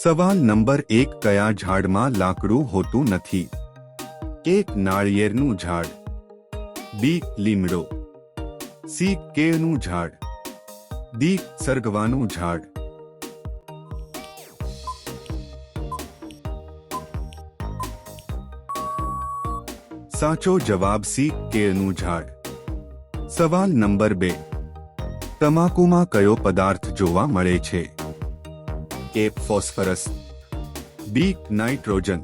સવાલ નંબર એક કયા ઝાડમાં લાકડું હોતું નથી એક નાળિયેરનું ઝાડ બી લીમડો સી કેળનું ઝાડ દી સરગવાનું ઝાડ સાચો જવાબ સી કેળનું ઝાડ સવાલ નંબર બે તમાકુમાં કયો પદાર્થ જોવા મળે છે A phosphorus B nitrogen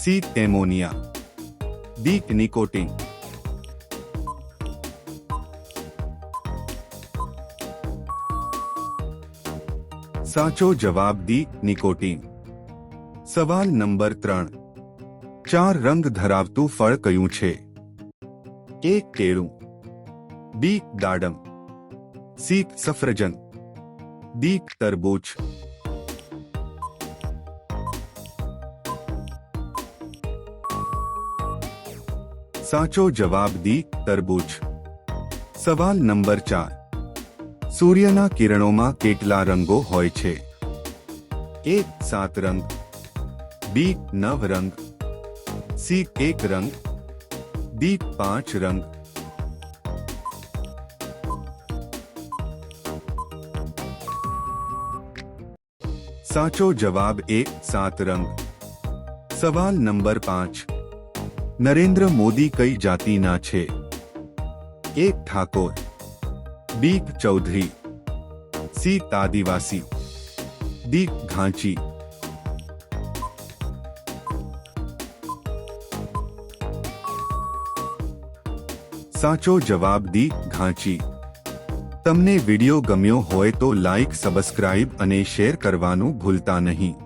C ammonia D nicotine साचो जवाब दी निकोटीन सवाल नंबर त्रण चार रंग धरावत फल क्यू छे ए केरू बी दाडम सी सफरजन दी तरबूज साचो जवाब दी तरबूज सवाल नंबर 4 सूर्यना किरणों में કેટલા રંગો હોય છે એ 7 રંગ બી 9 રંગ સી કે રંગ ડી 5 રંગ સાચો જવાબ એ 7 રંગ سوال નંબર 5 નરેન્દ્ર મોદી કઈ જાતિના છે એક Thakor B Chaudhary C Adivasi D Ghanchi સાચો જવાબ દી ઘાંચી તમને વિડિયો ગમ્યો હોય તો લાઈક સબસ્ક્રાઇબ અને શેર કરવાનું ભૂલતા નહીં